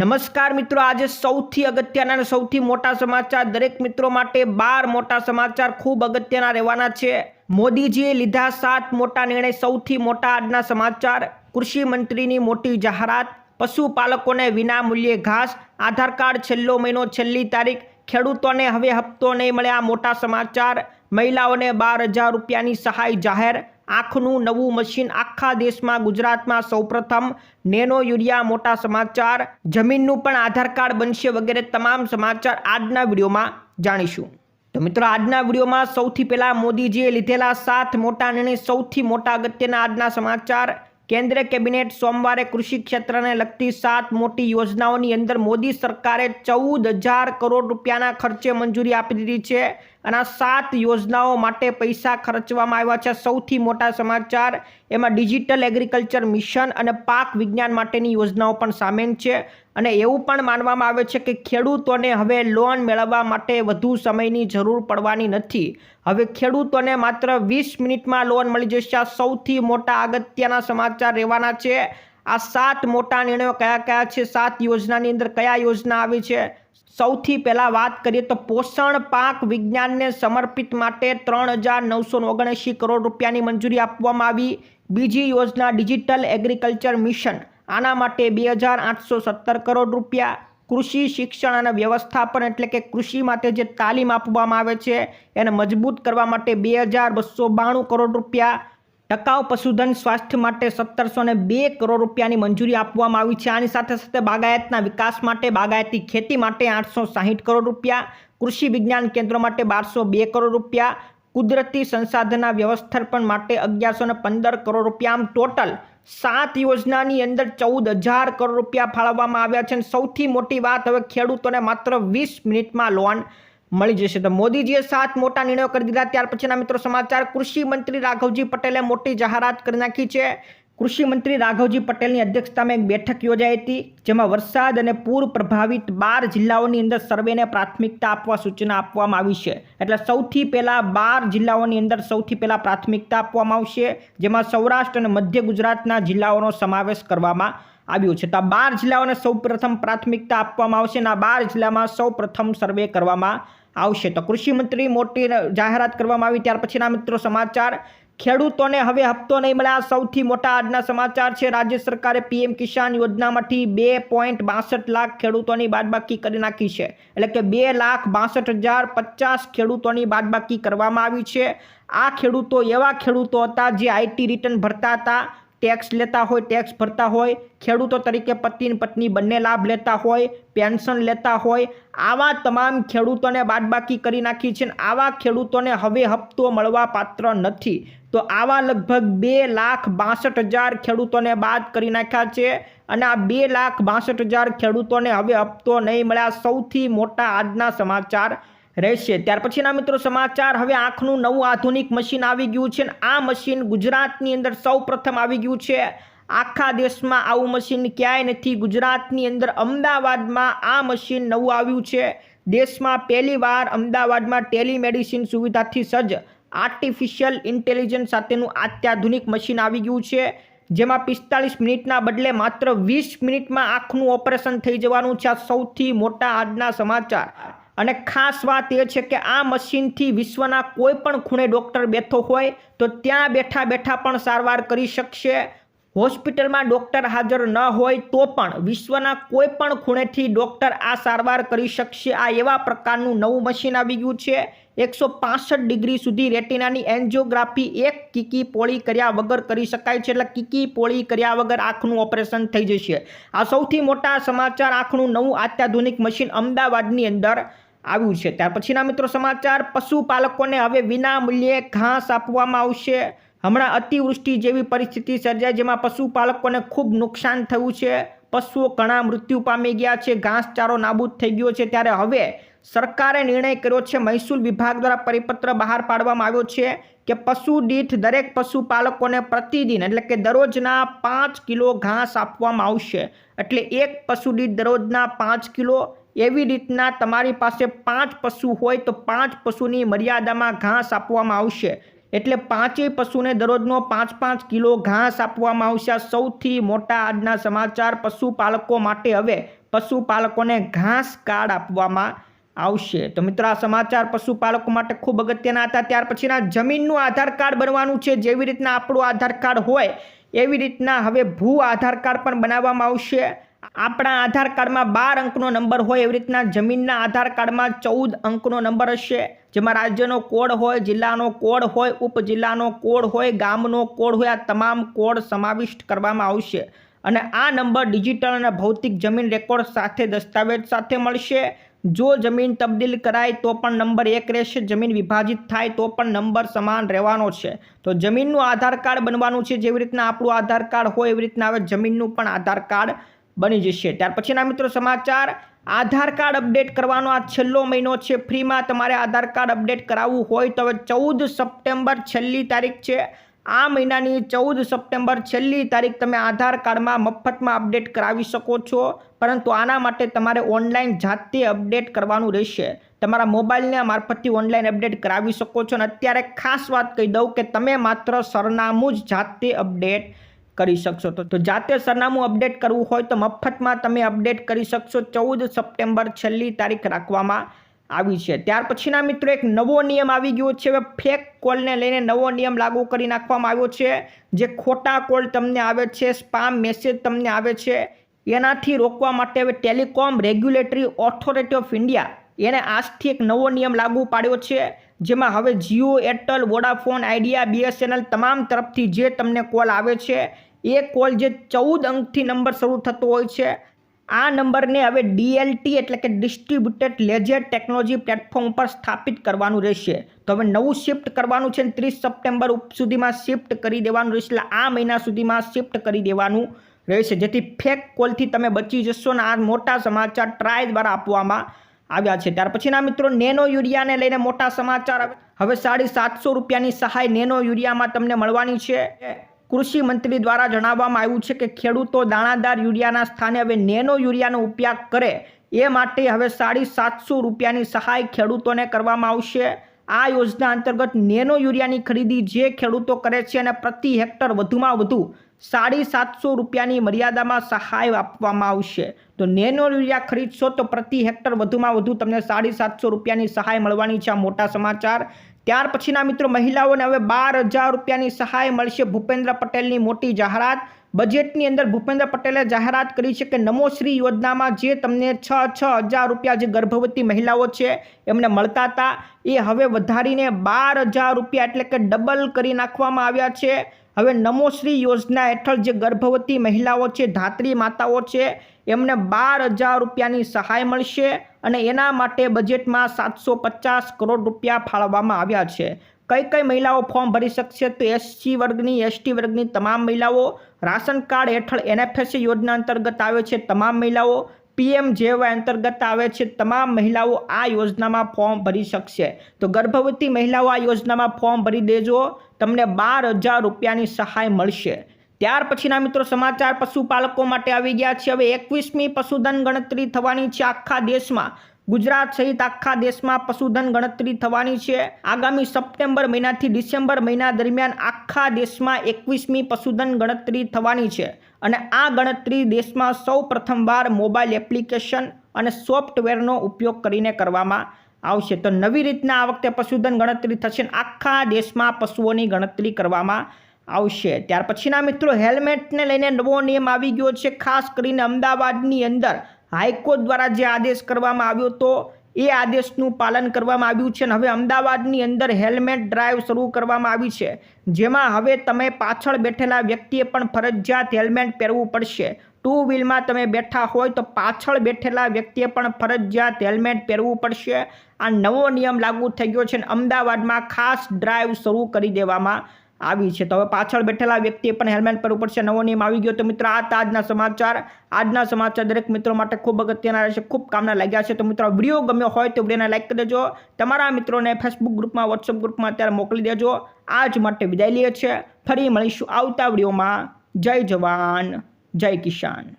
નમસ્કાર મિત્રો, આજે સૌથી અગત્યના અને સૌથી મોટા સમાચાર દરેક મિત્રો માટે બાર મોટા સમાચાર ખૂબ અગત્યના રહેવાના છે. મોદીજીએ લીધા સાત મોટા નિર્ણય, સૌથી મોટા આજના સમાચાર. કૃષિ મંત્રીની મોટી જાહેરાત, પશુપાલકોને વિના મૂલ્યે ઘાસ, આધાર કાર્ડ છેલ્લો મહિનો છેલ્લી તારીખ, ખેડૂતોને હવે હપ્તો નહીં મળે આ મોટા સમાચાર. મહિલાઓને બાર હજાર રૂપિયાની સહાય જાહેર આંખનું નવું મશીન આખા દેશમાં, ગુજરાતમાં સૌપ્રથમ નેનો યુરિયા મોટા સમાચાર. જમીનનું પણ આધાર કાર્ડ બનશે વગેરે તમામ સમાચાર આજના વિડીયોમાં જાણીશું. તો મિત્રો, આજના વિડીયોમાં સૌથી પહેલાં મોદીજીએ લીધેલા સાત મોટા નિર્ણય, સૌથી મોટા અગત્યના આજના સમાચાર. કેન્દ્રીય કેબિનેટ સોમવારે કૃષિ ક્ષેત્રને લગતી સાત મોટી યોજનાઓની અંદર મોદી સરકારે ચૌદ હજાર કરોડ રૂપિયાના ખર્ચે મંજૂરી આપી દીધી છે. અને આ સાત યોજનાઓ માટે પૈસા ખર્ચવામાં આવ્યા છે. સૌથી મોટા સમાચાર, એમાં ડિજિટલ એગ્રીકલ્ચર મિશન અને પાક વિજ્ઞાન માટેની યોજનાઓ પણ સામેલ છે. અને એવું પણ માનવામાં આવે છે કે ખેડૂતોને હવે લોન મેળવવા માટે વધુ સમયની જરૂર પડવાની નથી. હવે ખેડૂતોને માત્ર વીસ મિનિટમાં લોન મળી જશે. આ સૌથી મોટા અગત્યના સમાચાર રહેવાના છે. આ સાત મોટા નિર્ણયો કયા કયા છે? સાત યોજનાની અંદર કયા યોજના આવી છે? સૌથી પહેલાં વાત કરીએ તો પોષણ પાક વિજ્ઞાનને સમર્પિત માટે ત્રણ હજાર નવસો ઓગણએંશી કરોડ રૂપિયાની મંજૂરી આપવામાં આવી. બીજી યોજના ડિજિટલ એગ્રીકલ્ચર મિશન. આના માટે બે હજાર આઠસો સત્તર કરોડ રૂપિયા. કૃષિ શિક્ષણ અને વ્યવસ્થાપન એટલે કે કૃષિ માટે જે તાલીમ આપવામાં આવે છે, એને મજબૂત કરવા માટે બે હજાર બસો બાણું કરોડ રૂપિયા. ટકાઉ પશુધન સ્વાસ્થ્ય માટે સત્તરસો બે કરોડ રૂપિયાની મંજૂરી આપવામાં આવી છે. આની સાથે સાથે બાગાયતના વિકાસ માટે બાગાયતી ખેતી માટે આઠસો સાહીઠ કરોડ રૂપિયા, કૃષિ વિજ્ઞાન કેન્દ્રો માટે બારસો બે કરોડ રૂપિયા, કુદરતી સંસાધનના વ્યવસ્થાપન માટે અગિયારસો પંદર કરોડ રૂપિયા. આમ ટોટલ સાત યોજનાની અંદર ચૌદ હજાર કરોડ રૂપિયા ફાળવવામાં આવ્યા છે. અને સૌથી મોટી વાત, હવે ખેડૂતોને માત્ર વીસ મિનિટમાં લોન મળી જશે. તો મોદીજીએ સાત મોટા નિર્ણયો કરી દીધા. ત્યાર પછીના મિત્રો સમાચાર, કૃષિ મંત્રી રાઘવજી પટેલે મોટી જાહેરાત કરી નાખી છે. કૃષિ મંત્રી રાઘવજી પટેલની અધ્યક્ષતામાં એક બેઠક યોજાઈ હતી, જેમાં વરસાદ અને પૂર પ્રભાવિત બાર જિલ્લાઓની અંદર સર્વેને પ્રાથમિકતા આપવા સૂચના આપવામાં આવી છે. એટલે સૌથી પહેલાં બાર જિલ્લાઓની અંદર સૌથી પહેલાં પ્રાથમિકતા આપવામાં આવશે, જેમાં સૌરાષ્ટ્ર અને મધ્ય ગુજરાતના જિલ્લાઓનો સમાવેશ કરવામાં આવ્યું છે. તો આ બાર જિલ્લાઓને સૌપ્રથમ પ્રાથમિકતા આપવામાં આવશે અને આ બાર જિલ્લામાં સૌપ્રથમ સર્વે કરવામાં આવશે. તો કૃષિમંત્રી મોટી જાહેરાત કરવામાં આવી. ત્યાર પછીના મિત્રો સમાચાર. ખેડૂતોને હવે હપ્તો નહીં મળે આ સૌથી મોટા આજના સમાચાર છે, રાજ્ય સરકારે પીએમ કિસાન યોજનામાંથી બે પોઈન્ટ બાસઠ લાખ ખેડૂતોની બાદબાકી કરી નાખી છે. એટલે કે બે લાખ બાસઠ હજાર પચાસ ખેડૂતોની બાદબાકી કરવામાં આવી છે. આ ખેડૂતો એવા ખેડૂતો હતા જે આઈટી રિટર્ન ભરતા હતા. ટેક્સ લેતા હોય, ટેક્સ ભરતા હોય, ખેડૂતો તરીકે પતિ પત્ની બંને લાભ લેતા હોય, પેન્શન લેતા હોય, આવા તમામ ખેડૂતોને બાદબાકી કરી નાખી છે અને આવા ખેડૂતોને હવે હપ્તો મળવા પાત્ર નથી. તો આવા લગભગ બે લાખ બાસઠ હજાર ખેડૂતોને બાદ કરી નાખ્યા છે અને આ બે લાખ બાસઠ હજાર ખેડૂતોને હવે હપ્તો નહીં મળ્યા. સૌથી મોટા આજના સમાચાર રહેશે. ત્યાર પછીના મિત્રો સમાચાર, હવે આંખનું નવું આધુનિક મશીન આવી ગયું છે આ મશીન ગુજરાતની અંદર સૌપ્રથમ આવી ગયું છે. આખા દેશમાં આવું મશીન ક્યાંય નથી. ગુજરાતની અંદર અમદાવાદમાં આ મશીન નવું આવ્યું છે. દેશમાં પહેલીવાર અમદાવાદમાં ટેલિમેડિસિન સુવિધાથી સજ્જ આર્ટિફિશિયલ ઇન્ટેલિજન્સ સાથેનું અત્યાધુનિક મશીન આવી ગયું છે. જેમાં પિસ્તાલીસ મિનિટના બદલે માત્ર વીસ મિનિટમાં આંખનું ઓપરેશન થઈ જવાનું છે. આ સૌથી મોટા આજના સમાચાર. અને ખાસ વાત એ છે કે આ મશીનથી વિશ્વના કોઈ પણ ખૂણે ડૉક્ટર બેઠો હોય તો ત્યાં બેઠા બેઠા પણ સારવાર કરી શકશે. હોસ્પિટલમાં ડૉક્ટર હાજર ન હોય તો પણ વિશ્વના કોઈ પણ ખૂણેથી ડૉક્ટર આ સારવાર કરી શકશે. આ એવા પ્રકારનું નવું મશીન આવી ગયું છે. એકસો પાસઠ ડિગ્રી સુધી રેટિનાની એન્જિયોગ્રાફી એક કીકી પોળી કર્યા વગર કરી શકાય છે. એટલે કીકી પોળી કર્યા વગર આંખનું ઓપરેશન થઈ જશે. આ સૌથી મોટા સમાચાર આંખનું નવું અત્યાધુનિક મશીન અમદાવાદની અંદર આવ્યું છે. ત્યાર પછીના મિત્રો સમાચાર, પશુપાલકોને હવે વિના મૂલ્યે ઘાસ આપવામાં આવશે. હમણાં અતિવૃષ્ટિ જેવી પરિસ્થિતિ સર્જાય જેમાં પશુપાલકોને ખૂબ નુકસાન થયું છે. પશુઓ ઘણા મૃત્યુ પામી ગયા છે. ઘાસચારો નાબૂદ થઈ ગયો છે. ત્યારે હવે સરકારે નિર્ણય કર્યો છે, મહેસૂલ વિભાગ દ્વારા પરિપત્ર બહાર પાડવામાં આવ્યો છે કે પશુ દીઠ દરેક પશુપાલકોને પ્રતિદિન એટલે કે દરરોજના પાંચ કિલો ઘાસ આપવામાં આવશે. એટલે એક પશુ દીઠ દરરોજના પાંચ કિલો એવી રીતના તમારી પાસે પાંચ પશુ હોય તો પાંચ પશુની મર્યાદામાં ઘાસ આપવામાં આવશે. એટલે પાંચેય પશુને દરરોજનો પાંચ પાંચ કિલો ઘાસ આપવામાં આવશે. સૌથી મોટા આજના સમાચાર પશુપાલકો માટે હવે પશુપાલકોને ઘાસ કાર્ડ આપવામાં આવશે. તો મિત્રો, આ સમાચાર પશુપાલકો માટે ખૂબ અગત્યના હતા. ત્યાર પછીના જમીનનું આધાર કાર્ડ બનવાનું છે. જેવી રીતના આપણું આધાર કાર્ડ હોય, એવી રીતના હવે ભૂ આધાર કાર્ડ પણ બનાવવામાં આવશે. આપણા આધાર કાર્ડમાં બાર અંકનો નંબર હોય એવી રીતના જમીનના આધાર કાર્ડમાં ચૌદ અંકનો નંબર હશે. જેમાં રાજ્યનો કોડ હોય, જિલ્લાનો કોડ હોય, ઉપજિલ્લાનો કોડ હોય, ગામનો કોડ હોય, આ તમામ કોડ સમાવિષ્ટ કરવામાં આવશે. અને આ નંબર ડિજિટલ અને ભૌતિક જમીન રેકોર્ડ સાથે દસ્તાવેજ સાથે મળશે. જો જમીન તબદીલ કરાય તો પણ નંબર એક રહેશે, જમીન વિભાજિત થાય તો પણ નંબર સમાન રહેવાનો છે. તો જમીનનું આધાર કાર્ડ બનવાનું છે. જેવી રીતના આપણું આધાર કાર્ડ હોય એવી રીતના હવે જમીનનું પણ આધાર કાર્ડ બની જશે. ત્યાર પછીના મિત્રો સમાચાર, આધાર કાર્ડ અપડેટ કરવાનો આ છેલ્લો મહિનો છે. ફ્રીમાં તમારે આધાર કાર્ડ અપડેટ કરાવવું હોય તો હવે ચૌદ સપ્ટેમ્બર છેલ્લી તારીખ છે. આ મહિનાની ચૌદ સપ્ટેમ્બર છેલ્લી તારીખ તમે આધાર કાર્ડમાં મફતમાં અપડેટ કરાવી શકો છો. પરંતુ આના માટે તમારે ઓનલાઈન જાતે અપડેટ કરવાનું રહેશે. તમારા મોબાઈલના મારફતથી ઓનલાઈન અપડેટ કરાવી શકો છો. અને અત્યારે ખાસ વાત કહી દઉં કે તમે માત્ર સરનામું જ જાતે અપડેટ કરી શકશો. તો જાતે સરનામું અપડેટ કરવું હોય તો મફતમાં તમે અપડેટ કરી શકશો. ચૌદ સપ્ટેમ્બર છેલ્લી તારીખ રાખવામાં આવી છે. ત્યાર પછીના મિત્રો એક નવો નિયમ આવી ગયો છે. હવે ફેક કોલને લઈને નવો નિયમ લાગુ કરી નાખવામાં આવ્યો છે. જે ખોટા કોલ તમને આવે છે સ્પામ મેસેજ તમને આવે છે, એનાથી રોકવા માટે હવે telecom regulatory authority of India એને આજથી એક નવો નિયમ લાગુ પાડ્યો છે. જેમાં હવે Jio, Airtel, Vodafone Idea BSNL તમામ તરફથી જે તમને કોલ આવે છે, એ કોલ જે ચૌદ અંકથી નંબર શરૂ થતો હોય છે, આ નંબરને હવે ડીએલટી એટલે કે ડિસ્ટ્રીબ્યુટેડ લેજર ટેકનોલોજી પ્લેટફોર્મ પર સ્થાપિત કરવાનું રહેશે. તો હવે નવું શિફ્ટ કરવાનું છે ત્રીસ સપ્ટેમ્બર સુધીમાં શિફ્ટ કરી દેવાનું રહેશે, એટલે આ મહિના સુધીમાં શિફ્ટ કરી દેવાનું રહેશે. જેથી ફેક કોલથી તમે બચી જશો ને આ મોટા સમાચાર ટ્રાય દ્વારા આપવામાં આવ્યા છે. ત્યાર પછીના મિત્રો, નેનો યુરિયાને લઈને મોટા સમાચાર હવે સાડી સાતસો રૂપિયાની સહાય નેનો યુરિયામાં તમને મળવાની છે. કૃષિ મંત્રી દ્વારા જણાવવામાં આવ્યું છે કે ખેડૂતો દાણાદાર યુરિયાના સ્થાને હવે નેનો યુરિયાનો ઉપયોગ કરે. એ માટે હવે સાડી સાતસો રૂપિયાની સહાય ખેડૂતોને કરવામાં આવશે. આ યોજના અંતર્ગત નેનો યુરિયાની ખરીદી જે ખેડૂતો કરે છે અને પ્રતિ હેક્ટર વધુમાં વધુ સાડી સાતસો રૂપિયાની મર્યાદામાં સહાય આપવામાં આવશે. તો નેનો યુરિયા ખરીદશો તો પ્રતિ હેક્ટર વધુમાં વધુ તમને સાડી સાતસો રૂપિયાની સહાય મળવાની છે આ મોટા સમાચાર. ત્યાર પછીના મિત્રો મહિલાઓને હવે બાર હજાર રૂપિયાની સહાય મળશે ભૂપેન્દ્ર પટેલની મોટી જાહેરાત. બજેટની અંદર ભૂપેન્દ્ર પટેલે જાહેરાત કરી છે કે નમોશ્રી યોજનામાં જે તમને છ છ હજાર રૂપિયા જે ગર્ભવતી મહિલાઓ છે એમને મળતા હતા, એ હવે વધારીને બાર હજાર રૂપિયા એટલે કે ડબલ કરી નાખવામાં આવ્યા છે. હવે નમોશ્રી યોજના હેઠળ જે ગર્ભવતી મહિલાઓ છે, ધાત્રી માતાઓ છે, એમને બાર હજાર રૂપિયાની સહાય મળશે અને એના માટે બજેટમાં સાતસો પચાસ કરોડ રૂપિયા ફાળવવામાં આવ્યા છે. કઈ કઈ મહિલાઓ ફોર્મ ભરી શકશે તો એસસી વર્ગની, એસટી વર્ગની તમામ મહિલાઓ, રાશન કાર્ડ હેઠળ એનએફએસસી યોજના અંતર્ગત આવે છે તમામ મહિલાઓ પીએમ જેવાય અંતર્ગત આવે છે, તમામ મહિલાઓ આ યોજનામાં ફોર્મ ભરી શકશે. તો ગર્ભવતી મહિલાઓ આ યોજનામાં ફોર્મ ભરી દેજો, તમને બાર હજાર રૂપિયાની સહાય મળશે. ત્યાર પછીના મિત્રો સમાચાર પશુપાલકો માટે આવી ગયા છે. હવે એકવીસમી પશુધન ગણતરી થવાની છે આખા દેશમાં. ગુજરાત સહિત આખા દેશમાં પશુધન ગણતરી થવાની છે. આગામી સપ્ટેમ્બર મહિનાથી ડિસેમ્બર મહિના દરમિયાન આખા દેશમાં એકવીસમી પશુધન ગણતરી થવાની છે. અને આ ગણતરી દેશમાં સૌ પ્રથમવાર મોબાઈલ એપ્લિકેશન અને સોફ્ટવેરનો ઉપયોગ કરીને કરવામાં આવશે. તો નવી રીતના આ વખતે પશુધન ગણતરી થશે આખા દેશમાં પશુઓની ગણતરી કરવામાં આવશે. ત્યાર પછીના મિત્રો, હેલ્મેટને લઈને નવો નિયમ આવી ગયો છે. ખાસ કરીને અમદાવાદની અંદર હાઈકોર્ટ દ્વારા જે આદેશ કરવામાં આવ્યો હતો એ આદેશનું પાલન કરવામાં આવ્યું છે અને હવે અમદાવાદની અંદર હેલ્મેટ ડ્રાઈવ શરૂ કરવામાં આવી છે. જેમાં હવે તમે પાછળ બેઠેલા વ્યક્તિએ પણ ફરજિયાત હેલ્મેટ પહેરવું પડશે. ટુ વ્હીલમાં તમે બેઠા હોય તો પાછળ બેઠેલા વ્યક્તિએ પણ ફરજિયાત હેલ્મેટ પહેરવું પડશે. આ નવો નિયમ લાગુ થઈ ગયો છે અને અમદાવાદમાં ખાસ ડ્રાઈવ શરૂ કરી દેવામાં આવી છે. તો હવે પાછળ બેઠેલા વ્યક્તિએ પણ હેલ્મેટ પર ઉપર છે. નવો નિયમ આવી ગયો તો મિત્રો, આ આજના સમાચાર. આજના સમાચાર દરેક મિત્રો માટે ખૂબ અગત્યના રહેશે. ખૂબ કામના લાગ્યા છે. તો મિત્રો, વીડિયો ગમ્યો હોય તો વિડીયોને લાઈક કરી દેજો. તમારા મિત્રોને ફેસબુક ગ્રુપમાં વોટ્સઅપ ગ્રુપમાં અત્યારે મોકલી દેજો. આજ માટે વિદાય લઈએ છીએ. ફરી મળીશું આવતા વિડીયોમાં. જય જવાન. જય કિસાન.